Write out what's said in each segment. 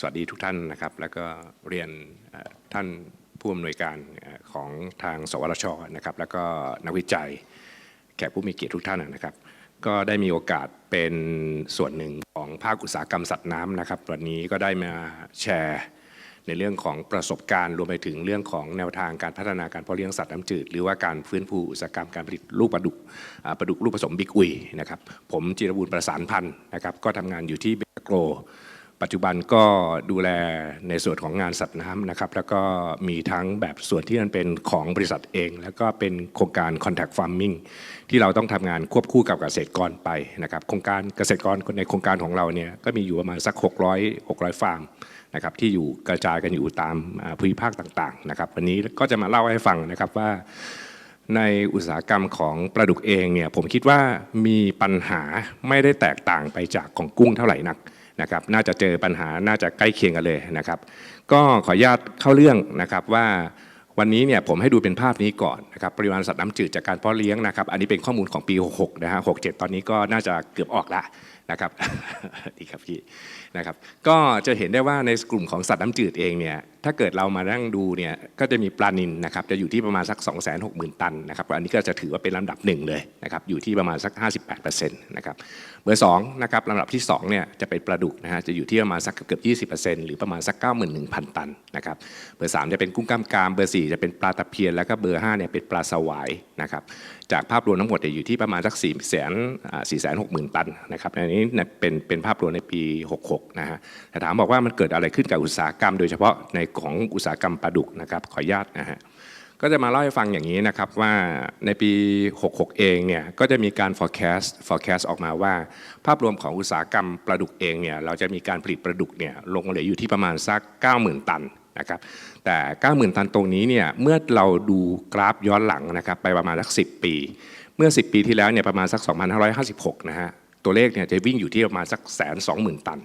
สวัสดีทุกท่านนะครับ แล้วก็เรียนท่านผู้อำนวยการของทางสวทชนะครับ แล้วก็นักวิจัยแขกผู้มีเกียรติทุกท่านนะครับ ก็ได้มีโอกาสเป็นส่วนหนึ่งของภาคอุตสาหกรรมสัตว์น้ำนะครับ วันนี้ก็ได้มาแชร์ในเรื่องของประสบการณ์รวมไปถึงเรื่องของแนวทางการพัฒนาการเพาะเลี้ยงสัตว์น้ำจืด หรือว่าการฟื้นฟูอุตสาหกรรมการผลิตลูกปลาดุกปลาดุกลูกผสมบิ๊กอุยนะครับผมจิรบูรณ์ประสานพันธ์นะครับก็ทำงานอยู่ที่เบโกร ปัจจุบันก็ดูแลในส่วนของงานสัตว์น้ำนะครับ แล้วก็มีทั้งแบบส่วนที่มันเป็นของบริษัทเอง แล้วก็เป็นโครงการ contact farming ที่เราต้องทำงานควบคู่กับเกษตรกรไปนะครับ โครงการเกษตรกรในโครงการของเราเนี่ยก็มีอยู่ประมาณสัก 600 600 ฟาร์มนะครับที่อยู่กระจายกันอยู่ตามภูมิภาคต่างๆนะครับวันนี้ก็จะมาเล่าให้ฟังนะครับว่าในอุตสาหกรรมของปลาดุกเองเนี่ยผมคิดว่ามีปัญหาไม่ได้แตกต่างไปจากของกุ้งเท่าไหร่นัก นะครับน่าจะเจอปัญหาน่าจะใกล้เคียงกันเลยนะครับ ก็ขออนุญาตเข้าเรื่องนะครับว่าวันนี้เนี่ยผมให้ดูเป็นภาพนี้ก่อนนะครับปริมาณสัตว์น้ำจืดจากการเพาะเลี้ยงนะครับ อันนี้เป็นข้อมูลของปี 66 นะฮะ 67 ตอนนี้ก็น่าจะเกือบออกละนะครับดีครับพี่นะครับ ก็จะเห็นได้ว่าในกลุ่มของสัตว์น้ำจืดเองเนี่ยถ้าเกิดเรามานั่งดูเนี่ยก็จะมีปลานินนะครับจะอยู่ที่ประมาณสัก 2 6 0 0 0 0 ตันนะครับอันนี้ก็จะถือว่าเป็นลำดับหนึ่งเลยนะครับอยู่ที่ประมาณสัก 58%นะครับเบอร์2นะครับลำดับที่2เนี่ยจะเป็นปลาดุกนะฮะจะอยู่ที่ประมาณสักเกือบ20%หรือประมาณสัก 91,000 ตันนะครับเบอร์3จะเป็นกุ้งกล้ามกรามเบอร์ 4 จะเป็นปลาตะเพียน แล้วก็เบอร์5เนี่ยเป็นปลาสวายนะครับจากภาพรวมทั้งหมดเนี่ยอยู่ที่ประมาณสัก4 0 0 0 0 4 6 0 0 0 0 ตันนะครับอันนี้เนี่ยเป็นเป็นภาพรวมในปี 66นะฮะแต่ถามบอกว่ามันเกิดอะไรขึ้นกับอุตสาหกรรม โดยเฉพาะในของอุตสาหกรรมปลาดุกนะครับขออนุญาตนะฮะก็จะมาเล่าให้ฟังอย่างนี้นะครับว่าในปี 66 เองเนี่ยก็จะมีการ forecast forecast ออกมาว่า ภาพรวมของอุตสาหกรรมปลาดุกเองเนี่ยเราจะมีการผลิตปลาดุกเนี่ยลงเหลืออยู่ที่ประมาณสัก 90,000 ตันนะครับแต่ 90,000 ตันตรงนี้เนี่ยเมื่อเราดูกราฟย้อนหลังนะครับไปประมาณสัก 10 ปี เมื่อ 10 ปีที่แล้วเนี่ยประมาณสัก 2556 นะฮะตัวเลขเนี่ยจะวิ่งอยู่ที่ประมาณสักแสนสองหมื่นตัน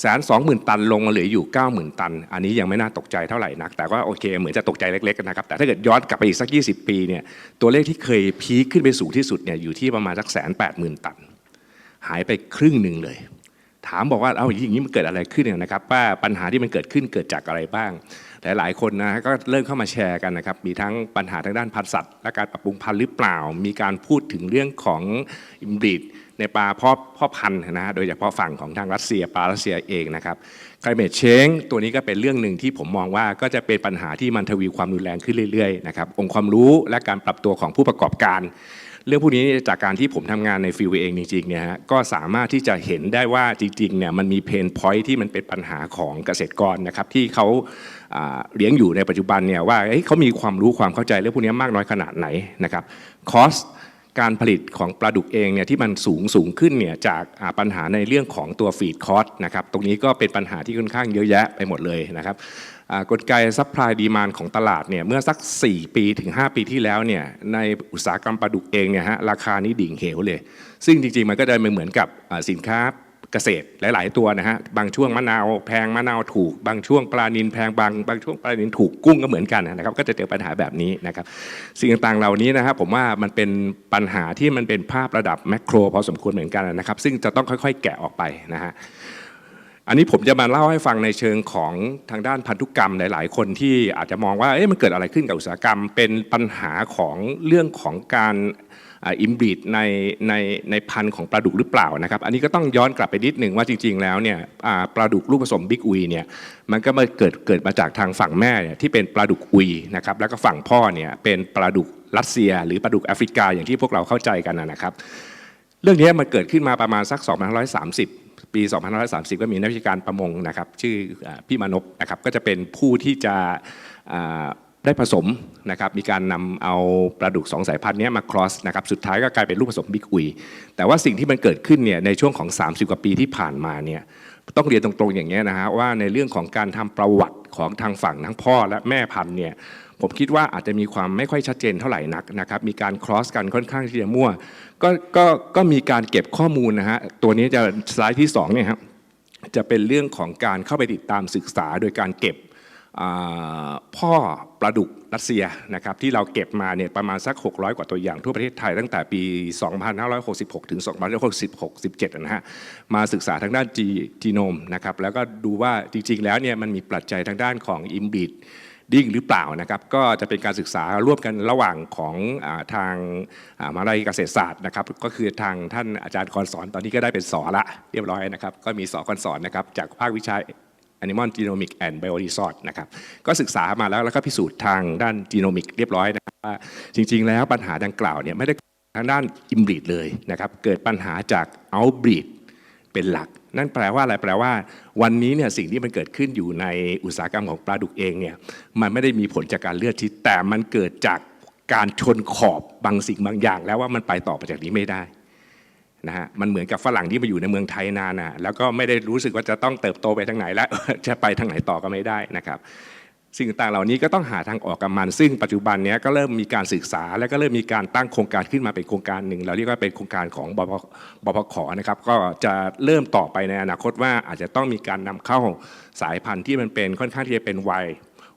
แสนสองหมื่นตันลงมาเหลืออยู่ 9 0,000 ตัน อันนี้ยังไม่น่าตกใจเท่าไหร่นัก แต่ก็โอเค เหมือนจะตกใจเล็กๆนะครับ แต่ถ้าเกิดย้อนกลับไปอีกสัก 20 ปีเนี่ยตัวเลขที่เคยพีคขึ้นไปสูงที่สุดเนี่ยอยู่ที่ประมาณสักแสนแปดหมื่นตัน หายไปครึ่งหนึ่งเลย ถามบอกว่าเอาอย่างนี้มันเกิดอะไรขึ้นเนี่ยนะครับว่าปัญหาที่มันเกิดขึ้นเกิดจากอะไรบ้างหลายๆคนนะก็เริ่มเข้ามาแชร์กันนะครับ มีทั้งปัญหาทางด้านพันธุ์สัตว์ และการปรับปรุงพันธุ์หรือเปล่า มีการพูดถึงเรื่องของอิมบรีด ในปลาพ่อพ่อพันธุ์นะฮะโดยเฉพาะฝั่งของทางรัสเซียปลารัสเซียเองนะครับ climate change ตัวนี้ก็เป็นเรื่องหนึ่งที่ผมมองว่าก็จะเป็นปัญหาที่มันทวีความรุนแรงขึ้นเรื่อยๆนะครับองค์ความรู้และการปรับตัวของผู้ประกอบการ เรื่องพวกนี้จากการที่ผมทำงานในฟิลเองจริงๆเนี่ยฮะก็สามารถที่จะเห็นได้ว่าจริงๆเนี่ยมันมีเพนพอยที่มันเป็นปัญหาของเกษตรกรนะครับที่เขาเลี้ยงอยู่ในปัจจุบันเนี่ยว่าเอ้ยเขามีความรู้ความเข้าใจเรื่องพวกนี้มากน้อยขนาดไหนนะครับคอส การผลิตของปลาดุกเองเนี่ยที่มันสูงสูงขึ้นเนี่ยจากปัญหาในเรื่องของตัวฟีดคอสนะครับตรงนี้ก็เป็นปัญหาที่ค่อนข้างเยอะแยะไปหมดเลยนะครับกลไกซัพพลายดีมานของตลาดเนี่ยเมื่อสัก 4 ปีถึง 5 ปีที่แล้วเนี่ยในอุตสาหกรรมปลาดุกเองเนี่ยฮะราคานี้ดิ่งเหวเลย ซึ่งจริงๆมันก็ได้เหมือนกับสินค้า เกษตรหลาย ๆ ตัวนะฮะบางช่วงมะนาวแพงมะนาวถูก บางช่วงปลานินแพงบางบางช่วงปลานินถูกกุ้งก็เหมือนกันนะครับก็จะเจอปัญหาแบบนี้นะครับสิ่งต่างๆเหล่านี้นะครับผมว่ามันเป็นปัญหาที่มันเป็นภาพระดับแมกโรพอสมควรเหมือนกันนะครับ ซึ่งจะต้องค่อย ๆ แกะออกไปนะฮะอันนี้ผมจะมาเล่าให้ฟังในเชิงของทางด้านพันธุกรรมหลาย ๆ คนที่อาจจะมองว่าเอ๊ะมันเกิดอะไรขึ้นกับอุตสาหกรรม เป็นปัญหาของเรื่องของการ อิมบีดในในในพันธุ์ของปลาดุกหรือเปล่านะครับ อันนี้ก็ต้องย้อนกลับไปนิดหนึ่งว่าจริง ๆ แล้วเนี่ยปลาดุกลูกผสมบิ๊กอุยเนี่ยมันก็มาเกิดเกิดมาจากทางฝั่งแม่เนี่ยที่เป็นปลาดุกอุยนะครับแล้วก็ฝั่งพ่อเนี่ยเป็นปลาดุกรัสเซีย หรือปลาดุกแอฟริกาอย่างที่พวกเราเข้าใจกันนะครับ เรื่องนี้มันเกิดขึ้นมาประมาณสัก 2530ปี2530 ก็มีนักวิชาการประมงนะครับ ชื่อพี่มานพนะครับ ก็จะเป็นผู้ที่จะ ได้ผสมนะครับมีการนำเอาปลาดุกสองสายพันธุ์นี้มาครอสนะครับสุดท้ายก็กลายเป็นลูกผสมบิ๊กอุย แต่ว่าสิ่งที่มันเกิดขึ้นเนี่ยในช่วงของ 30 กว่าปีที่ผ่านมาเนี่ยต้องเรียนตรงๆอย่างเงี้นะฮะว่าในเรื่องของการทำประวัติของทางฝั่งทั้งพ่อและแม่พันธุ์เนี่ยผมคิดว่าอาจจะมีความไม่ค่อยชัดเจนเท่าไหร่นักนะครับมีการครอสกันค่อนข้างที่จะมั่วก็ก็ก็มีการเก็บข้อมูลนะฮะตัวนี้จะสไลด์ที่สองเนี่ยครับจะเป็นเรื่องของการเข้าไปติดตามศึกษาโดยการเก็บ พ่อปลาดุกรัสเซียนะครับที่เราเก็บมาเนี่ยประมาณสัก 600 กว่าตัวอย่างทั่วประเทศไทยตั้งแต่ปี 2566 ถึง 2566 17นะฮะมาศึกษาทางด้านจีจีโนมนะครับแล้วก็ดูว่าจริงๆ แล้วเนี่ยมันมีปัจจัยทางด้านของอิมบิดดิ้งหรือเปล่านะครับก็จะเป็นการศึกษาร่วมกันระหว่างของอทางมหาวิทยาลัยเกษตรศาสตร์นะครับก็คือทางท่านอาจารย์กรสอนตอนนี้ก็ได้เป็นสอละเรียบร้อยนะครับก็มีสอกรสอนนะครับจากภาควิชา Animal Genomic and Bioresource นะครับก็ศึกษามาแล้วแล้วก็พิสูจน์ทางด้านจีโนมิกเรียบร้อยนะครับว่าจริง ๆ แล้วปัญหาดังกล่าวเนี่ยไม่ได้ทางด้านอิมบรีดเลยนะครับเกิดปัญหาจากเอาบรีดเป็นหลัก นั่นแปลว่าอะไรแปลว่า วันนี้เนี่ยสิ่งที่มันเกิดขึ้นอยู่ในอุตสาหกรรมของปลาดุกเองเนี่ยมันไม่ได้มีผลจากการเลือดทิศแต่มันเกิดจากการชนขอบบางสิ่งบางอย่าง แล้วว่ามันไปต่อไปจากนี้ไม่ได้ นะฮะมันเหมือนกับฝรั่งที่มาอยู่ในเมืองไทยนานนะแล้วก็ไม่ได้รู้สึกว่าจะต้องเติบโตไปทางไหนแล้วจะไปทางไหนต่อก็ไม่ได้นะครับสิ่งต่างเหล่านี้ก็ต้องหาทางออกกับมัน ซึ่งปัจจุบันนี้ก็เริ่มมีการศึกษา แล้วก็เริ่มมีการตั้งโครงการขึ้นมาเป็นโครงการหนึ่ง เราเรียกว่าเป็นโครงการของบพบพขนะครับ ก็จะเริ่มต่อไปในอนาคตว่าอาจจะต้องมีการนำเข้าสายพันธุ์ที่มันเป็นค่อนข้างที่จะเป็นไวัย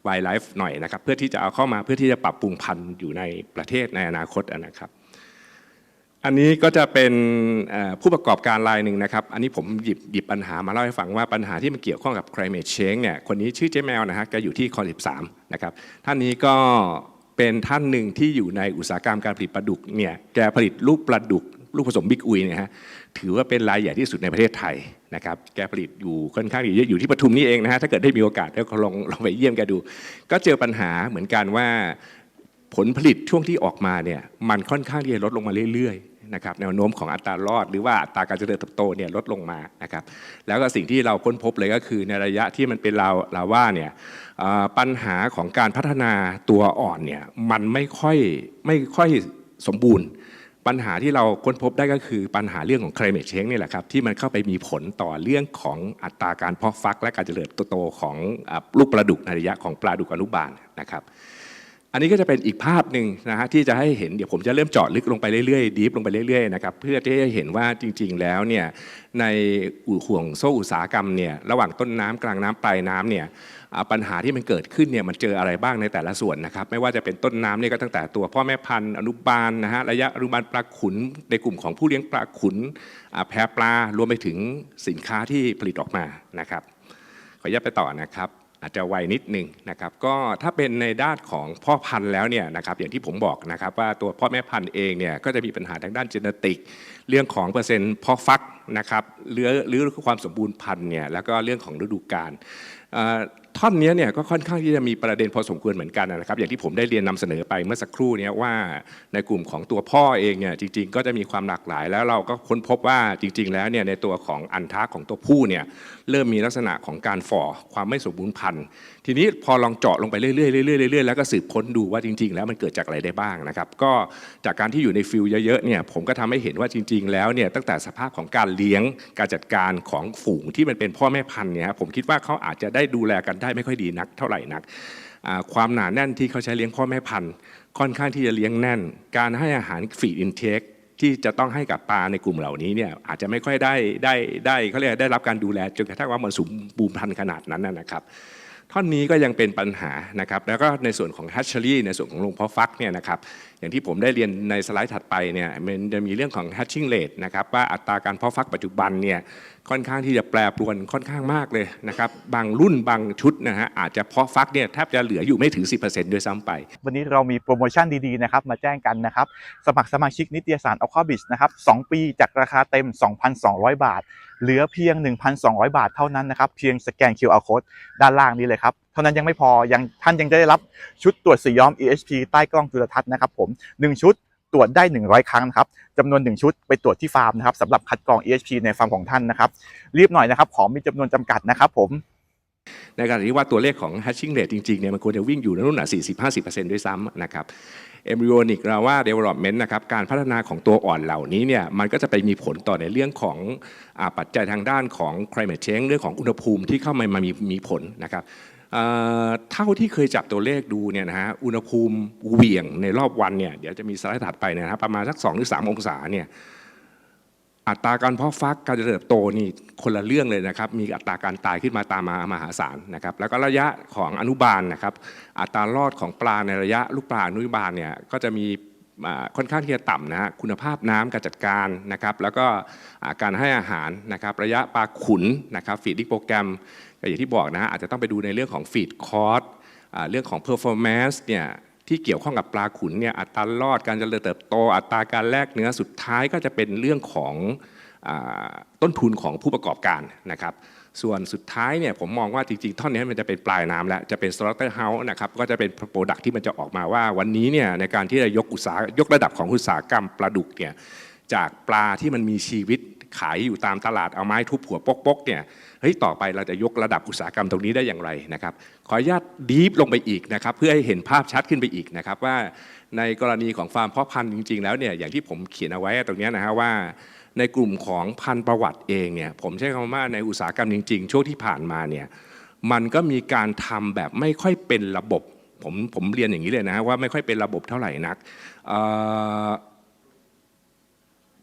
วัยไลฟ์หน่อยนะครับ เพื่อที่จะเอาเข้ามาเพื่อที่จะปรับปรุงพันธุ์อยู่ในประเทศในอนาคตนะครับ อันนี้ก็จะเป็นผู้ประกอบการรายหนึ่งนะครับ อันนี้ผมหยิบหยิบปัญหามาเล่าให้ฟังว่าปัญหาที่มันเกี่ยวข้องกับ climate change เนี่ย คนนี้ชื่อเจ๊แมวนะฮะ แกอยู่ที่คอ13นะครับ ท่านนี้ก็เป็นท่านหนึ่งที่อยู่ในอุตสาหกรรมการผลิตปลาดุกเนี่ย แกผลิตลูกปลาดุก ลูกผสมบิ๊กอุยเนี่ยฮะ ถือว่าเป็นรายใหญ่ที่สุดในประเทศไทยนะครับ แกผลิตอยู่ค่อนข้างเยอะอยู่ที่ปทุมนี่เองนะฮะ ถ้าเกิดได้มีโอกาสก็ลองลองไปเยี่ยมแกดู ก็เจอปัญหาเหมือนกันว่าผลผลิตช่วงที่ออกมาเนี่ย มันค่อนข้างที่จะลดลงมาเรื่อยๆ นะครับแนวโน้มของอัตรารอด หรือว่าอัตราการเจริญเติบโตเนี่ยลดลงมานะครับแล้วก็สิ่งที่เราค้นพบเลยก็คือในระยะที่มันเป็นลาวลาว่าเนี่ยปัญหาของการพัฒนาตัวอ่อนเนี่ยมันไม่ค่อยไม่ค่อยสมบูรณ์ ปัญหาที่เราค้นพบได้ก็คือปัญหาเรื่องของ climate change นี่แหละครับที่มันเข้าไปมีผลต่อเรื่องของอัตราการเพาะฟัก และการเจริญเติบโตของลูกปลาดุกในระยะของปลาดุกอนุบาลนะครับ อันนี้ก็จะเป็นอีกภาพหนึ่งนะฮะที่จะให้เห็นเดี๋ยวผมจะเริ่มเจาะลึกลงไปเรื่อยๆดีฟลงไปเรื่อยๆนะครับเพื่อที่จะเห็นว่าจริง ๆ แล้วเนี่ยในอุห่วงโซ่อุตสาหกรรมเนี่ยระหว่างต้นน้ำกลางน้ำปลายน้ำเนี่ยปัญหาที่มันเกิดขึ้นเนี่ยมันเจออะไรบ้างในแต่ละส่วนนะครับ ไม่ว่าจะเป็นต้นน้ำเนี่ยก็ตั้งแต่ตัวพ่อแม่พันธุ์อนุบาลนะฮะระยะอนุบาลปลาขุนในกลุ่มของผู้เลี้ยงปลาขุนแพปลารวมไปถึงสินค้าที่ผลิตออกมานะครับขออนุญาตไปต่อนะครับ อาจจะไวนิดหนึ่งนะครับก็ถ้าเป็นในด้านของพ่อพันธุ์แล้วเนี่ยนะครับอย่างที่ผมบอกนะครับว่าตัวพ่อแม่พันธุ์เองเนี่ยก็จะมีปัญหาทางด้านจีเนติก เรื่องของเปอร์เซ็นต์พ่อฟักนะครับหรือหรือความสมบูรณ์พันธุ์เนี่ยแล้วก็เรื่องของฤดูกาล ท่อนนี้เนี่ยก็ค่อนข้างที่จะมีประเด็นพอสมควรเหมือนกันนะครับ อย่างที่ผมได้เรียนนำเสนอไปเมื่อสักครู่นี้ว่าในกลุ่มของตัวพ่อเองเนี่ยจริง ๆ ก็จะมีความหลากหลาย แล้วเราก็ค้นพบว่าจริง ๆ แล้วเนี่ยในตัวของอันทะของตัวผู้เนี่ยเริ่มมีลักษณะของการฝ่อความไม่สมบูรณ์พันธุ์ ทีนี้พอลองเจาะลงไปเรื่อยๆเรื่อยๆเรื่อยๆแล้วก็สืบค้นดูว่าจริง ๆ แล้วมันเกิดจากอะไรได้บ้างนะครับ ก็จากการที่อยู่ในฟิลเยอะๆเนี่ยผมก็ทำให้เห็นว่าจริง ๆ แล้วเนี่ยตั้งแต่สภาพของการเลี้ยงการจัดการของฝูงที่มันเป็นพ่อแม่พันธุ์เนี่ยผมคิดว่าเขาอาจจะได้ดูแลกันได้ไม่ค่อยดีนักเท่าไหร่นัก ความหนาแน่นที่เขาใช้เลี้ยงพ่อแม่พันธุ์ค่อนข้างที่จะเลี้ยงแน่น การให้อาหารฟีดอินเทคที่จะต้องให้กับปลาในกลุ่มเหล่านี้เนี่ยอาจจะไม่ค่อยได้ได้ได้เขาเรียกได้รับการดูแลจนกระทั่งว่ามันสมบูรณ์พันธุ์ขนาดนั้นนะนะครับ ท่อนนี้ก็ยังเป็นปัญหานะครับแล้วก็ในส่วนของ hatchery ในส่วนของโรงเพาะฟักเนี่ยนะครับอย่างที่ผมได้เรียนในสไลด์ถัดไปเนี่ยมันจะมีเรื่องของ hatching rate นะครับว่าอัตราการเพาะฟักปัจจุบันเนี่ยค่อนข้างที่จะแปรปรวนค่อนข้างมากเลยนะครับบางรุ่นบางชุดนะฮะอาจจะเพาะฟักเนี่ยแทบจะเหลืออยู่ไม่ถึง 10%ด้วยซ้ำไป วันนี้เรามีโปรโมชั่นดีๆนะครับมาแจ้งกันนะครับสมัครสมาชิกนิตยสารอควาบิชนะครับ2ปีจากราคาเต็ม 2,200 บาท เหลือเพียง 1,200 บาทเท่านั้นนะครับ เพียงสแกน QR code ด้านล่างนี้เลยครับ เท่านั้นยังไม่พอยังท่านยังได้รับชุดตรวจสีย้อม EHP ใต้กล้องจุลทรรศน์นะครับผม 1 ชุดตรวจได้ 100 ครั้งครับจำนวน 1 ชุดไปตรวจที่ฟาร์มนะครับสำหรับคัดกรอง EHP ในฟาร์มของท่านนะครับ รีบหน่อยนะครับ ของมีจำนวนจำกัดนะครับผม ในขณะที่ว่าตัวเลขของ hatching rate จริงๆเนี่ยมันควรจะวิ่งอยู่ในรุ่นน่ะ40-50%ด้วยซ้ำนะครับ embryonic เราว่า development นะครับการพัฒนาของตัวอ่อนเหล่านี้เนี่ยมันก็จะไปมีผลต่อในเรื่องของอปัจจัยทางด้านของ climate change เรื่องของอุณหภูมิที่เข้ามามามีมีผลนะครับเอ่อเท่าที่เคยจับตัวเลขดูเนี่ยนะฮะอุณหภูมิเหวี่ยงในรอบวันเนี่ยเดี๋ยวจะมีสไลด์ถัดไปนะครับประมาณสัก2หรือ3องศาเนี่ย อัตราการเพาะฟักการเจริญเติบโตนี่คนละเรื่องเลยนะครับ มีอัตราการตายขึ้นมาตามมามหาศาลนะครับ แล้วก็ระยะของอนุบาลนะครับ อัตรารอดของปลาในระยะลูกปลาอนุบาลเนี่ยก็จะมีค่อนข้างที่จะต่ำนะฮะคุณภาพน้ำการจัดการนะครับ แล้วก็การให้อาหารนะครับ ระยะปลาขุนนะครับฟีดดิ้งโปรแกรมก็อย่างที่บอกนะฮะอาจจะต้องไปดูในเรื่องของฟีดคอร์สเรื่องของ performance เนี่ย ที่เกี่ยวข้องกับปลาขุนเนี่ยอัตรารอดการเจริญเติบโต อัตราการแลกเนื้อสุดท้ายก็จะเป็นเรื่องของอต้นทุนของผู้ประกอบการนะครับส่วนสุดท้ายเนี่ยผมมองว่าจริงๆ ท่อนนี้มันจะเป็นปลายน้ำแล้ว จะเป็น slaughterhouse นะครับก็จะเป็นโปรดักที่มันจะออกมาว่าวันนี้เนี่ยในการที่จะยกอุตสาหยกระดับของอุตสาหกรรมปลาดุกเนี่ยจากปลาที่มันมีชีวิต ขายอยู่ตามตลาดเอาไม้ทุบหัวปกๆเนี่ยเฮ้ยต่อไปเราจะยกระดับอุตสาหกรรมตรงนี้ได้อย่างไรนะครับขออนุญาตดีฟลงไปอีกนะครับเพื่อให้เห็นภาพชัดขึ้นไปอีกนะครับว่าในกรณีของฟาร์มเพาะพันธุ์จริง ๆ แล้วเนี่ยอย่างที่ผมเขียนเอาไว้ตรงนี้นะฮะว่าในกลุ่มของพันธุ์ประวัติเองเนี่ยผมใช้คำว่าในอุตสาหกรรมจริง ๆ ช่วงที่ผ่านมาเนี่ยมันก็มีการทำแบบไม่ค่อยเป็นระบบผมผมเรียนอย่างนี้เลยนะว่าไม่ค่อยเป็นระบบเท่าไหร่นัก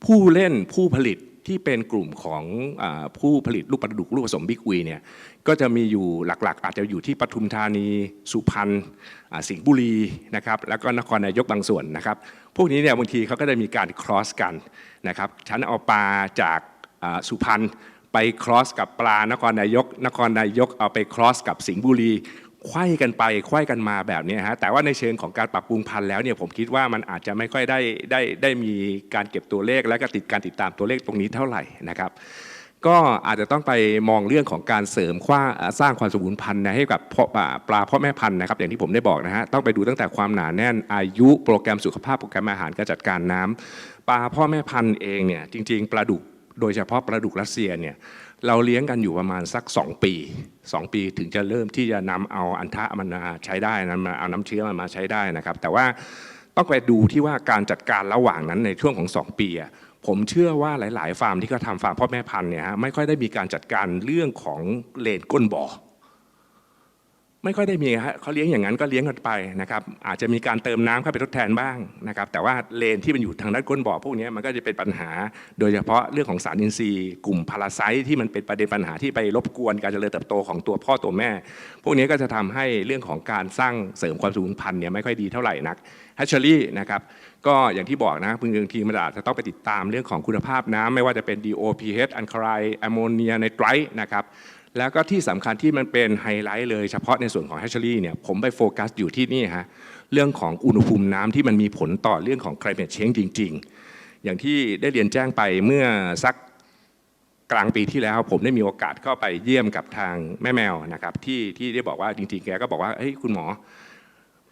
ผู้เล่นผู้ผลิต ที่เป็นกลุ่มของอผู้ผลิตลูกปลาดุกลูกผสมบิ๊กวีเนี่ยก็จะมีอยู่หลักๆ อาจจะอยู่ที่ปทุมธานี สุพรรณสิงห์บุรีนะครับแล้วก็นครนายกบางส่วนนะครับ พวกนี้เนี่ยบางทีเขาก็จะมีการ cross กันนะครับฉันเอาปลาจากสุพรรณไป cross กับปลานครนายก นครนายกเอาไป cross กับสิงห์บุรี ไขว้กันไปไขว้กันมาแบบนี้ฮะแต่ว่าในเชิงของการปรับปรุงพันธุ์แล้วเนี่ยผมคิดว่ามันอาจจะไม่ค่อยได้ได้ได้มีการเก็บตัวเลขและก็ติดการติดตามตัวเลขตรงนี้เท่าไหร่นะครับก็อาจจะต้องไปมองเรื่องของการเสริมคว้าสร้างความสมบูรณ์พันธุ์นะให้กับปลาปลาพ่อแม่พันธุ์นะครับอย่างที่ผมได้บอกนะฮะต้องไปดูตั้งแต่ความหนาแน่นอายุโปรแกรมสุขภาพโปรแกรมอาหารการจัดการน้ำปลาพ่อแม่พันธุ์เองเนี่ยจริง ๆปลาดุกโดยเฉพาะปลาดุกรัสเซียเนี่ย เราเลี้ยงกันอยู่ประมาณสัก 2 ปี 2 ปีถึงจะเริ่มที่จะนำเอาอันทะมันมาใช้ได้นะมาเอาน้ำเชื้อมันมาใช้ได้นะครับ แต่ว่าต้องไปดูที่ว่าการจัดการระหว่างนั้นในช่วงของ 2 ปีผมเชื่อว่าหลาย ๆ ฟาร์มที่เขาทำฟาร์มพ่อแม่พันธุ์เนี่ยฮะไม่ค่อยได้มีการจัดการเรื่องของเลนก้นบ่อ ไม่ค่อยได้มีฮะเขาเลี้ยงอย่างนั้นก็เลี้ยงกันไปนะครับอาจจะมีการเติมน้ำเข้าไปทดแทนบ้างนะครับแต่ว่าเลนที่มันอยู่ทางด้านก้นบ่อพวกนี้มันก็จะเป็นปัญหา โดยเฉพาะเรื่องของสารอินทรีย์ กลุ่มพาราไซต์ที่มันเป็นประเด็นปัญหาที่ไปรบกวนการเจริญเติบโตของตัวพ่อตัวแม่ พวกนี้ก็จะทำให้เรื่องของการสร้างเสริมความสมบูรณ์พันธุ์เนี่ยไม่ค่อยดีเท่าไหร่นักแฮชเชอรี่นะครับก็อย่างที่บอกนะบางทีมันอาจจะต้องไปติดตามเรื่องของคุณภาพน้ำไม่ว่าจะเป็น DOPH อันคลายแอมโมเนียไนไตรท์นะครับ แล้วก็ที่สำคัญที่มันเป็นไฮไลท์เลยเฉพาะในส่วนของแฮชเชอรี่เนี่ยผมไปโฟกัสอยู่ที่นี่ฮะเรื่องของอุณหภูมิน้ำที่มันมีผลต่อเรื่องของ climate change จริง ๆ อย่างที่ได้เรียนแจ้งไปเมื่อสักกลางปีที่แล้ว ผมได้มีโอกาสเข้าไปเยี่ยมกับทางแม่แมวนะครับที่ที่ได้บอกว่าจริงๆแกก็บอกว่าเฮ้ยคุณหมอ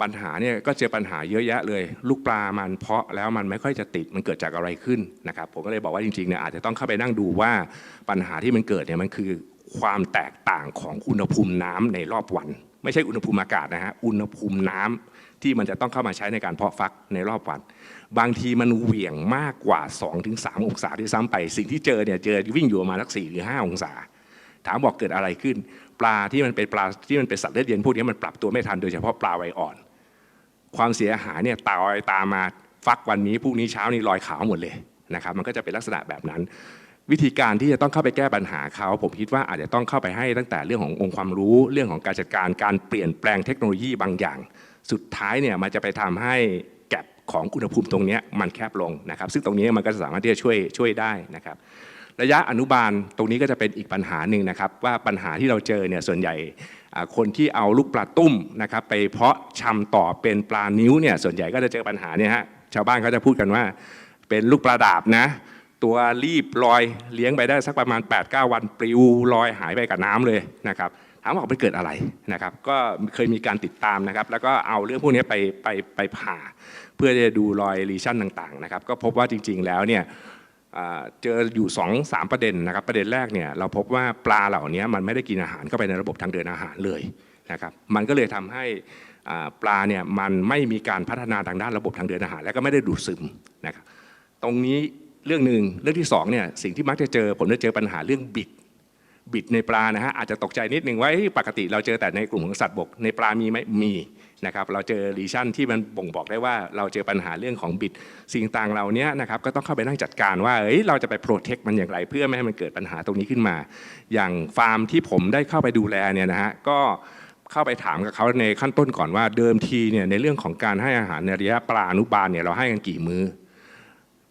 ปัญหาเนี่ยก็เจอปัญหาเยอะแยะเลย ลูกปลามันเพาะแล้วมันไม่ค่อยจะติดมันเกิดจากอะไรขึ้นนะครับผมก็เลยบอกว่าจริงๆเนี่ยอาจจะต้องเข้าไปนั่งดูว่าปัญหาที่มันเกิดเนี่ยมันคือ ความแตกต่างของอุณหภูมิน้ำในรอบวัน ไม่ใช่อุณหภูมิอากาศนะฮะอุณหภูมิน้ำที่มันจะต้องเข้ามาใช้ในการเพาะฟักในรอบวัน บางทีมันเหวี่ยงมากกว่า 2-3 องศาด้วยซ้ำไป สิ่งที่เจอเนี่ยเจอวิ่งอยู่ประมาณสัก4หรือ5องศา ถามบอกเกิดอะไรขึ้น ปลาที่มันเป็นปลาที่มันเป็นสัตว์เลือดเย็นพวกนี้มันปรับตัวไม่ทันโดยเฉพาะปลาไวอ่อน ความเสียหายเนี่ยตายตามมาฟักวันนี้พรุ่งนี้เช้านี้ลอยขาวหมดเลยนะครับมันก็จะเป็นลักษณะแบบนั้น วิธีการที่จะต้องเข้าไปแก้ปัญหาเขาผมคิดว่าอาจจะต้องเข้าไปให้ตั้งแต่เรื่องขององค์ความรู้เรื่องของการจัดการการเปลี่ยนแปลงเทคโนโลยีบางอย่าง สุดท้ายเนี่ยมันจะไปทำให้แก็บของอุณหภูมิตรงเนี้ยมันแคบลงนะครับ ซึ่งตรงนี้มันก็สามารถที่จะช่วยช่วยได้นะครับ ระยะอนุบาลตรงนี้ก็จะเป็นอีกปัญหาหนึ่งนะครับ ว่าปัญหาที่เราเจอเนี่ยส่วนใหญ่คนที่เอาลูกปลาตุ้มนะครับไปเพาะชำต่อเป็นปลานิ้วเนี่ยส่วนใหญ่ก็จะเจอปัญหาเนี่ยฮะชาวบ้านเขาจะพูดกันว่าเป็นลูกปลาดาบนะ ตัวรีบลอยเลี้ยงไปได้สักประมาณ 8-9 วันปลิวลอยหายไปกับน้ำเลยนะครับถามว่ามันเกิดอะไรนะครับ ก็เคยมีการติดตามนะครับ แล้วก็เอาเรื่องพวกนี้ไปไปไปผ่า เพื่อจะดูรอยลีชั่นต่างๆนะครับ ก็พบว่าจริง ๆ แล้วเนี่ยเจออยู่2อสามประเด็นนะครับ ประเด็นแรกเนี่ยเราพบว่าปลาเหล่านี้มันไม่ได้กินอาหารเข้าไปในระบบทางเดินอาหารเลยนะครับ มันก็เลยทำให้ปลาเนี่ยมันไม่มีการพัฒนาทางด้านระบบทางเดินอาหาร และก็ไม่ได้ดูดซึมนะครับ ตรงนี้ เรื่องหนึ่งเรื่องที่สองเนี่ยสิ่งที่มักจะเจอผมจะเจอปัญหาเรื่องบิดบิดในปลานะฮะอาจจะตกใจนิดนึงว่าเอ้ปกติเราเจอแต่ในกลุ่มของสัตว์บกในปลามีไหมมีนะครับเราเจอรีชั่นที่มันบ่งบอกได้ว่าเราเจอปัญหาเรื่องของบิดสิ่งต่างเหล่านี้นะครับก็ต้องเข้าไปนั่งจัดการว่าเอ้ยเราจะไปโปรเทคมันอย่างไร เพื่อไม่ให้มันเกิดปัญหาตรงนี้ขึ้นมา อย่างฟาร์มที่ผมได้เข้าไปดูแลเนี่ยนะฮะก็เข้าไปถามกับเขาในขั้นต้นก่อนว่าเดิมทีเนี่ยในเรื่องของการให้อาหารในระยะปลาอนุบาลเนี่ยเราให้กันกี่มื้อ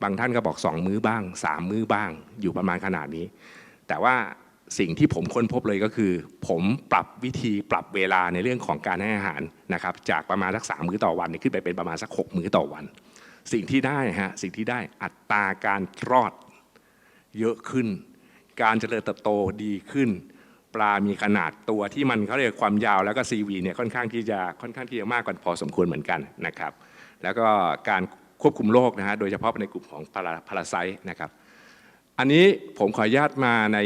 บางท่านก็บอก 2 มื้อบ้าง 3 มื้อบ้าง อยู่ประมาณขนาดนี้ แต่ว่าสิ่งที่ผมค้นพบเลยก็คือ ผมปรับวิธีปรับเวลาในเรื่องของการให้อาหารนะครับ จากประมาณสักสามมื้อต่อวันเนี่ยขึ้นไปเป็นประมาณสัก 6 มื้อต่อวัน สิ่งที่ได้ฮะสิ่งที่ได้อัตราการรอดเยอะขึ้น การเจริญเติบโตดีขึ้น ปลามีขนาดตัวที่มันเขาเรียกความยาวแล้วก็ CV เนี่ยค่อนข้างที่จะค่อนข้างที่จะมากกว่าพอสมควรเหมือนกันนะครับ แล้วก็การ ควบคุมโรคนะฮะโดยเฉพาะในกลุ่มของพาราพาราไซต์นะครับ อันนี้ผมขออนุญาตมาใน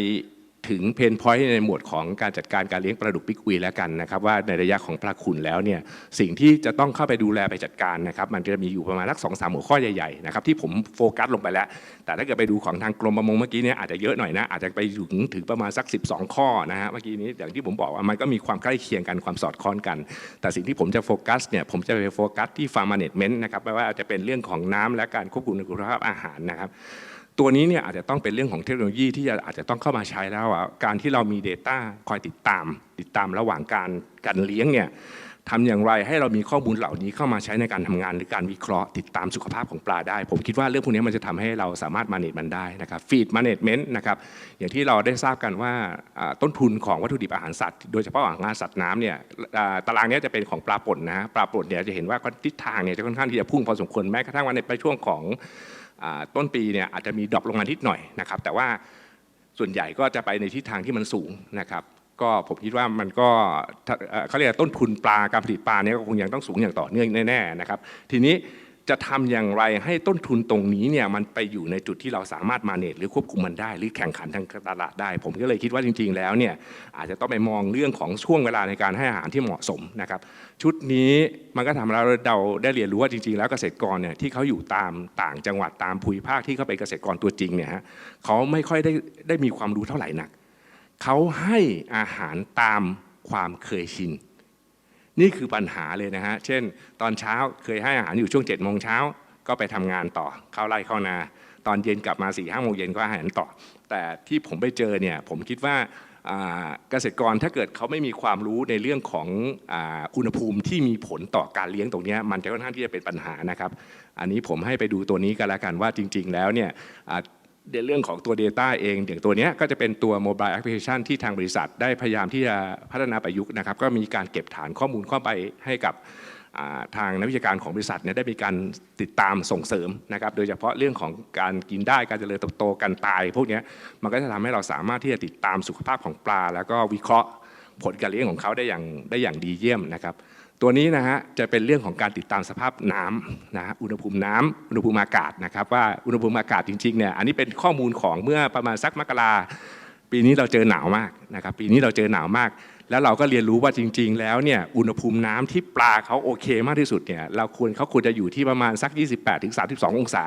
ถึงเพนพอยต์ในหมวดของการจัดการการเลี้ยงปลาดุกปิกอุยแล้วกันนะครับว่าในระยะของปลาขุนแล้วเนี่ยสิ่งที่จะต้องเข้าไปดูแลไปจัดการนะครับมันจะมีอยู่ประมาณสักสองสามหัวข้อใหญ่ๆนะครับที่ผมโฟกัสลงไปแล้ว แต่ถ้าเกิดไปดูของทางกรมประมงเมื่อกี้เนี่ยอาจจะเยอะหน่อยนะอาจจะไปถึงถึงประมาณสัก 12 ข้อนะฮะเมื่อกี้นี้อย่างที่ผมบอกว่ามันก็มีความใกล้เคียงกันความสอดคล้องกัน แต่สิ่งที่ผมจะโฟกัสเนี่ยผมจะไปโฟกัสที่ฟาร์มเนจเมนต์นะครับไม่ว่าจะเป็นเรื่องของน้ำและการควบคุมคุณภาพอาหารนะครับ ตัวนี้เนี่ยอาจจะต้องเป็นเรื่องของเทคโนโลยีที่จะอาจจะต้องเข้ามาใช้แล้วอะการที่เรามี Data คอยติดตาม ติดตามระหว่างการการเลี้ยงเนี่ยทำอย่างไรให้เรามีข้อมูลเหล่านี้เข้ามาใช้ในการทำงานหรือการวิเคราะห์ติดตามสุขภาพของปลาได้ ผมคิดว่าเรื่องพวกนี้มันจะทำให้เราสามารถ manage มันได้นะครับฟีด management นะครับอย่างที่เราได้ทราบกันว่าต้นทุนของวัตถุดิบอาหารสัตว์ โดยเฉพาะอาหารสัตว์น้ำเนี่ยตารางนี้จะเป็นของปลาป่นนะฮะปลาป่นเนี่ยจะเห็นว่าทิศทางเนี่ยจะค่อนข้างที่จะพุ่งพอสมควรแม้กระทั่งว่าในช่วงของ ต้นปีเนี่ยอาจจะมีดรอปลงมานิดหน่อยนะครับ แต่ว่าส่วนใหญ่ก็จะไปในทิศทางที่มันสูงนะครับก็ผมคิดว่ามันก็เขาเรียกต้นทุนปลาการผลิตปลาเนี่ยก็คงยังต้องสูงอย่างต่อเนื่องแน่ๆนะครับ ทีนี้ จะทำอย่างไรให้ต้นทุนตรงนี้เนี่ยมันไปอยู่ในจุดที่เราสามารถมาเนตหรือควบคุมมันได้ หรือแข่งขันทางตลาดได้ ผมก็เลยคิดว่าจริง ๆ แล้วเนี่ยอาจจะต้องไปมองเรื่องของช่วงเวลาในการให้อาหารที่เหมาะสมนะครับชุดนี้มันก็ทำให้เราเราได้เรียนรู้ว่าจริง ๆ แล้วเกษตรกรเนี่ยที่เขาอยู่ตามต่างจังหวัดตามภูมิภาคที่เขาเป็นเกษตรกรตัวจริงเนี่ยฮะเขาไม่ค่อยได้ได้มีความรู้เท่าไหร่นักเขาให้อาหารตามความเคยชิน นี่คือปัญหาเลยนะฮะ เช่น ตอนเช้าเคยให้อาหารอยู่ช่วง7จ็ดโมงเช้าก็ไปทำงานต่อเข้าไร่เข้านา ตอนเย็นกลับมา4ี่ห้าโมงเย็นก็ให้อาหารต่อ แต่ที่ผมไปเจอเนี่ยผมคิดว่าเกษตรกรถ้าเกิดเขาไม่มีความรู้ในเรื่องของอุณหภูมิที่มีผลต่อการเลี้ยงตรงนี้มันจะค่อนข้างที่จะเป็นปัญหานะครับ อันนี้ผมให้ไปดูตัวนี้กันแล้วกันว่าจริง ๆ แล้วเนี่ย ในเรื่องของตัว Data เองอย่างตัวนี้ก็จะเป็นตัว Mobile Application ที่ทางบริษัทได้พยายามที่จะพัฒนาประยุกต์นะครับ ก็มีการเก็บฐานข้อมูลเข้าไปให้กับทางนักวิชาการของบริษัทเนี่ยได้มีการติดตามส่งเสริมนะครับ โดยเฉพาะเรื่องของการกินได้การเจริญเติบโตการตาย พวกนี้มันก็จะทำให้เราสามารถที่จะติดตามสุขภาพของปลา แล้วก็วิเคราะห์ ผลการเลี้ยงของเขาได้อย่างได้อย่างดีเยี่ยมนะครับ ตัวนี้นะฮะจะเป็นเรื่องของการติดตามสภาพน้ำนะฮะอุณหภูมิน้ำอุณหภูมิอากาศนะครับ ว่าอุณหภูมิอากาศจริงๆเนี่ยอันนี้เป็นข้อมูลของเมื่อประมาณสักมกราปีนี้เราเจอหนาวมากนะครับ ปีนี้เราเจอหนาวมาก แล้วเราก็เรียนรู้ว่าจริง ๆ แล้วเนี่ยอุณหภูมิน้ำที่ปลาเขาโอเคมากที่สุดเนี่ยเราควรเขาควรจะอยู่ที่ประมาณสัก 28ถึง32 องศา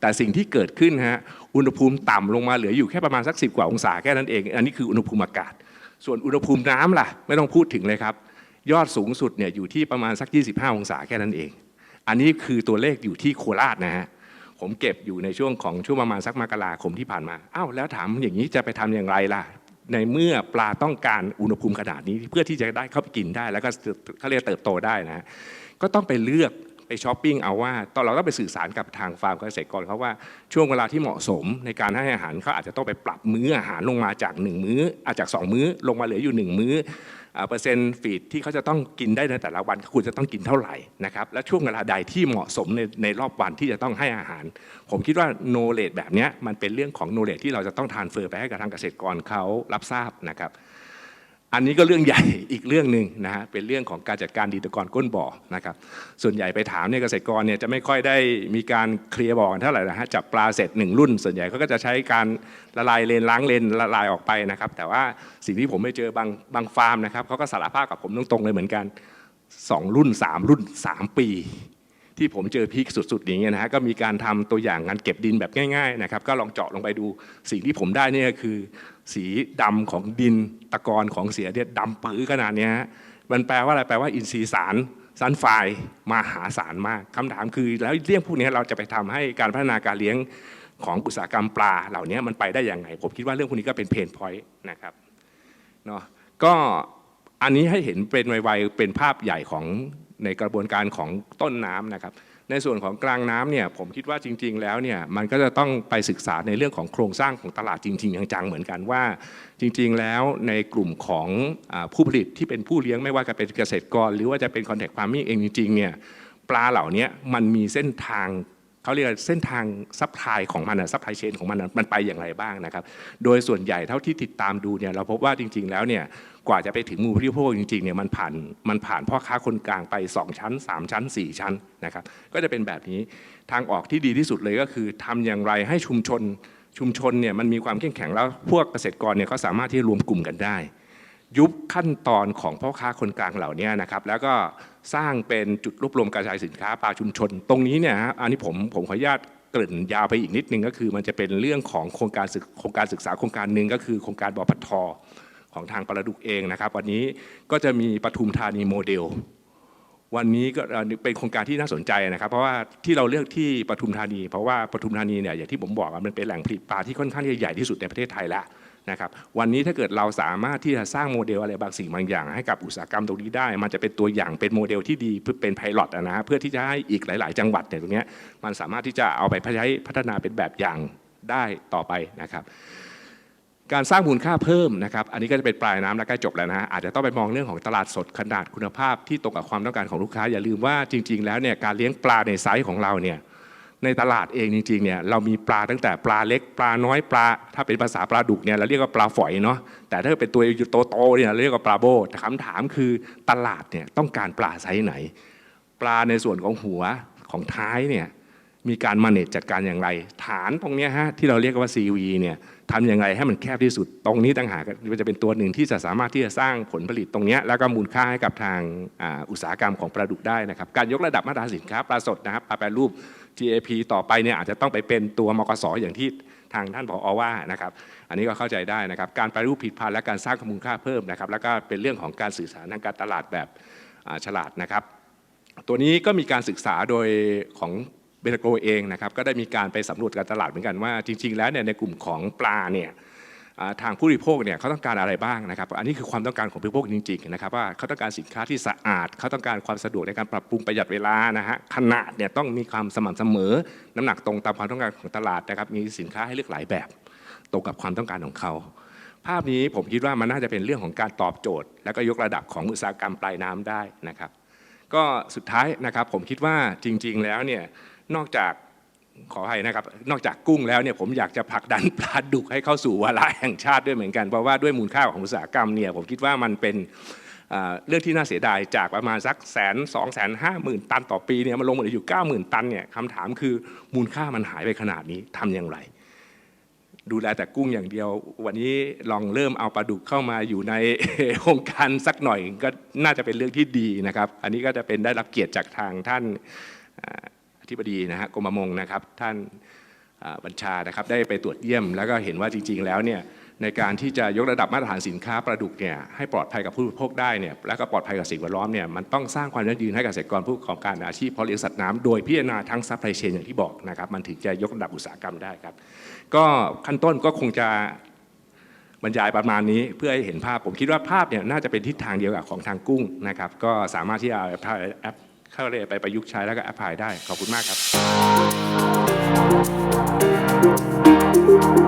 แต่สิ่งที่เกิดขึ้นฮะอุณหภูมิต่ำลงมาเหลืออยู่แค่ประมาณสัก 10 กว่าองศาแค่นั้นเอง อันนี้คืออุณหภูมิอากาศ ส่วนอุณหภูมิน้ำล่ะ ไม่ต้องพูดถึงเลยครับ ยอดสูงสุดเนี่ยอยู่ที่ประมาณสัก 25 องศาแค่นั้นเอง อันนี้คือตัวเลขอยู่ที่โคราชนะฮะผมเก็บอยู่ในช่วงของช่วงประมาณสักมกราคมที่ผ่านมาอ้าวแล้วถามอย่างนี้จะไปทำอย่างไรล่ะ ในเมื่อปลาต้องการอุณหภูมิขนาดนี้เพื่อที่จะได้เข้าไปกินได้ แล้วก็เขาเรียกเติบโตได้นะฮะก็ต้องไปเลือก ไปช้อปปิ้งเอาว่าตอนเราก็ไปสื่อสารกับทางฟาร์มเกษตรกรเขาว่าช่วงเวลาที่เหมาะสมในการให้อาหารเขาอาจจะต้องไปปรับมื้ออาหารลงมาจาก 1 มื้ออาจจาก 2 มื้อลงมาเหลืออยู่ 1 มื้ออ่าเปอร์เซ็นต์ฟีดที่เขาจะต้องกินได้ในแต่ละวันเขาควรจะต้องกินเท่าไหร่นะครับและช่วงเวลาใดที่เหมาะสมในในรอบวันที่จะต้องให้อาหาร ผมคิดว่าโนเลดแบบนี้มันเป็นเรื่องของโนเลดที่เราจะต้องทานเฟอร์ไปให้กับทางเกษตรกรเขารับทราบนะครับ อันนี้ก็เรื่องใหญ่อีกเรื่องหนึ่งนะฮะเป็นเรื่องของการจัดการดีตะกอนก้นบ่อนะครับส่วนใหญ่ไปถามเนี่ยเกษตรกรเนี่ยจะไม่ค่อยได้มีการเคลียร์บ่อนเท่าไหร่นะฮะจับปลาเสร็จหนึ่งรุ่น ส่วนใหญ่เขาก็จะใช้การละลายเลนล้างเลนละลายออกไปนะครับแต่ว่าสิ่งที่ผมไปเจอบางบางฟาร์มนะครับเขาก็สารภาพกับผมตรงๆเลยเหมือนกันสองรุ่นสามรุ่นสามปี ที่ผมเจอพีคสุดๆอย่างเงี้ยนะฮะก็มีการทำตัวอย่างงานเก็บดินแบบง่ายๆนะครับก็ลองเจาะลงไปดูสิ่งที่ผมได้นี่คือ สีดำของดินตะกอนของเสียเนี่ยดำปื้อขนาดนี้ฮะมันแปลว่าอะไรแปลว่าอินทรีย์สารซันไฟล์มหาศาลมากคำถามคือ แล้วเรื่องพวกนี้เราจะไปทำให้การพัฒนาการเลี้ยงของอุตสาหกรรมปลาเหล่านี้มันไปได้อยังไง ผมคิดว่าเรื่องพวกนี้ก็เป็นเพนพอยต์นะครับเนาะก็อันนี้ให้เห็นเป็นไวๆเป็นภาพใหญ่ของ ในกระบวนการของต้นน้ำนะครับ ในส่วนของกลางน้ำเนี่ยผมคิดว่าจริง ๆ แล้วเนี่ยมันก็จะต้องไปศึกษาในเรื่องของโครงสร้างของตลาดจริง ๆ จังๆเหมือนกันว่า จริง ๆ แล้วในกลุ่มของอผู้ผลิตที่เป็นผู้เลี้ยงไม่ว่าจะเป็นเกษตรกร หรือว่าจะเป็นคอนแทคฟาร์มิ่งเองจริงๆเนี่ยปลาเหล่านี้มันมีเส้นทางเขาเรียกเส้นทางซัพพลายของมันซัพพลายเชนของมันนะมันไปอย่างไรบ้างนะครับ โดยส่วนใหญ่เท่าที่ติดตามดูเนี่ยเราพบว่าจริง ๆ แล้วเนี่ย กว่าจะไปถึงมือผู้บริโภคจริงๆเนี่ยมันผ่านมันผ่านพ่อค้าคนกลางไป 2 ชั้น 3 ชั้น 4 ชั้นนะครับก็จะเป็นแบบนี้ทางออกที่ดีที่สุดเลยก็คือทำอย่างไรให้ชุมชนชุมชนเนี่ยมันมีความเข้มแข็งแล้วพวกเกษตรกรเนี่ยเขาสามารถที่จะรวมกลุ่มกันได้ ยุบขั้นตอนของพ่อค้าคนกลางเหล่านี้นะครับแล้วก็สร้างเป็นจุดรวบรวมกระจายสินค้าปลาชุมชน ตรงนี้เนี่ยฮะอันนี้ผมผมขออนุญาตกริ่นยาวไปอีกนิดนึงก็คือ มันจะเป็นเรื่องของโครงการศึกโครงการศึกษาโครงการหนึ่งก็คือโครงการบปท ของทางปรดุกเองนะครับ วันนี้ก็จะมีปทุมธานีโมเดล วันนี้ก็เป็นโครงการที่น่าสนใจนะครับ เพราะว่าที่เราเลือกที่ปทุมธานี เพราะว่าปทุมธานีเนี่ยอย่างที่ผมบอกมันเป็นแหล่งผลิตปลาที่ค่อนข้างจะใหญ่ที่สุดในประเทศไทยแล้วนะครับวันนี้ถ้าเกิดเราสามารถที่จะสร้างโมเดลอะไรบางสิ่งบางอย่าง ให้กับอุตสาหกรรมตรงนี้ได้ มันจะเป็นตัวอย่างเป็นโมเดลที่ดีเพื่อเป็นไพลอตนะฮะเพื่อที่จะให้อีกหลาย ๆ จังหวัดเนี่ยตรงนี้มันสามารถที่จะเอาไปใช้พัฒนาเป็นแบบอย่างได้ต่อไปนะครับ การสร้างมูลค่าเพิ่มนะครับ อันนี้ก็จะเป็นปลายน้ำและใกล้จบแล้วนะฮะ อาจจะต้องไปมองเรื่องของตลาดสดขนาดคุณภาพที่ตรงกับความต้องการของลูกค้า อย่าลืมว่าจริง ๆ แล้วเนี่ยการเลี้ยงปลาในไซส์ของเราเนี่ยในตลาดเองจริงๆเนี่ยเรามีปลาตั้งแต่ปลาเล็กปลาน้อยปลา ถ้าเป็นภาษาปลาดุกเนี่ยเราเรียกว่าปลาฝอยเนาะแต่ถ้าเป็นตัวโตๆเนี่ยเราเรียกว่าปลาโบแต่คำถามคือตลาดเนี่ยต้องการปลาไซส์ไหน ปลาในส่วนของหัวของท้ายเนี่ย มีการมาเนจจัดการอย่างไร ฐานตรงนี้ฮะที่เราเรียกว่า CV เนี่ยทำยังไงให้มันแคบที่สุดตรงนี้ต่างหากมันจะเป็นตัวหนึ่งที่จะสามารถที่จะสร้างผลผลิตตรงนี้แล้วก็มูลค่าให้กับทางอ,าอุตสาหกรรมของปลาดุกได้นะครับการยกระดับมาตรฐานสินค้าปลาสดนะครับปลาแปรรูป GAP ต่อไปเนี่ยอาจจะต้องไปเป็นตัวมกสอย่างที่ทางท่านผอว่านะครับอันนี้ก็เข้าใจได้นะครับการแปรรูปผิดพันธ์และการสร้างมูลค่าเพิ่มนะครับแล้วก็เป็นเรื่องของการสื่อสารทางการตลาดแบบฉลาดนะครับ ตัวนี้ก็มีการศึกษาโดยของ เบลโกเองนะครับก็ได้มีการไปสำรวจการตลาดเหมือนกันว่า จริง ๆ แล้วเนี่ยในกลุ่มของปลาเนี่ยทางผู้บริโภคเนี่ยเขาต้องการอะไรบ้างนะครับ อันนี้คือความต้องการของผู้บริโภคจริงๆนะครับว่าเขาต้องการสินค้าที่สะอาด เขาต้องการความสะดวกในการปรับปรุงประหยัดเวลานะฮะขนาดเนี่ยต้องมีความสม่ำเสมอ น้ำหนักตรงตามความต้องการของตลาดนะครับมีสินค้าให้เลือกหลายแบบ ตรงกับความต้องการของเขา ภาพนี้ผมคิดว่ามันน่าจะเป็นเรื่องของการตอบโจทย์ แล้วก็ยกระดับของอุตสาหกรรมปลายน้ำได้นะครับ ก็สุดท้ายนะครับผมคิดว่าจริง ๆ แล้วเนี่ย นอกจากขอให้นะครับ นอกจากกุ้งแล้วเนี่ยผมอยากจะผลักดันปลาดุกให้เข้าสู่วาระแห่งชาติด้วยเหมือนกัน เพราะว่าด้วยมูลค่าของอุตสาหกรรมเนี่ยผมคิดว่ามันเป็นเรื่องที่น่าเสียดายจากประมาณสักแสนสองแสนห้าหมื่นตันต่อปีเนี่ยมันลงมาเหลืออยู่เก้าหมื่นตันเนี่ยคำถามคือมูลค่ามันหายไปขนาดนี้ทำอย่างไร ดูแลแต่กุ้งอย่างเดียว วันนี้ลองเริ่มเอาปลาดุกเข้ามาอยู่ในโครงการสักหน่อยก็น่าจะเป็นเรื่องที่ดีนะครับ อันนี้ก็จะเป็นได้รับเกียรติจากทางท่าน ธิบดีนะฮะกรมประมงนะครับท่านบัญชานะครับได้ไปตรวจเยี่ยม แล้วก็เห็นว่าจริง ๆ แล้วเนี่ยในการที่จะยกระดับมาตรฐานสินค้าปลาดุกเนี่ยให้ปลอดภัยกับผู้บริโภคได้เนี่ยแล้วก็ปลอดภัยกับสิ่งแวดล้อมเนี่ยมันต้องสร้างความยั่งยืนให้กับเกษตรกรผู้ประกอบการอาชีพเพาะเลี้ยงสัตว์น้ำโดยพิจารณาทั้งซัพพลายเชนอย่างที่บอกนะครับมันถึงจะยกระดับอุตสาหกรรมได้ครับ ก็ขั้นต้นก็คงจะบรรยายประมาณนี้เพื่อให้เห็นภาพผมคิดว่าภาพเนี่ยน่าจะเป็นทิศทางเดียวกับของทางกุ้งนะครับก็สามารถที่จะเอาแอปพลายแอป เข้าเรียไปประยุกต์ใช้แล้วก็แอพพลายได้ ขอบคุณมากครับ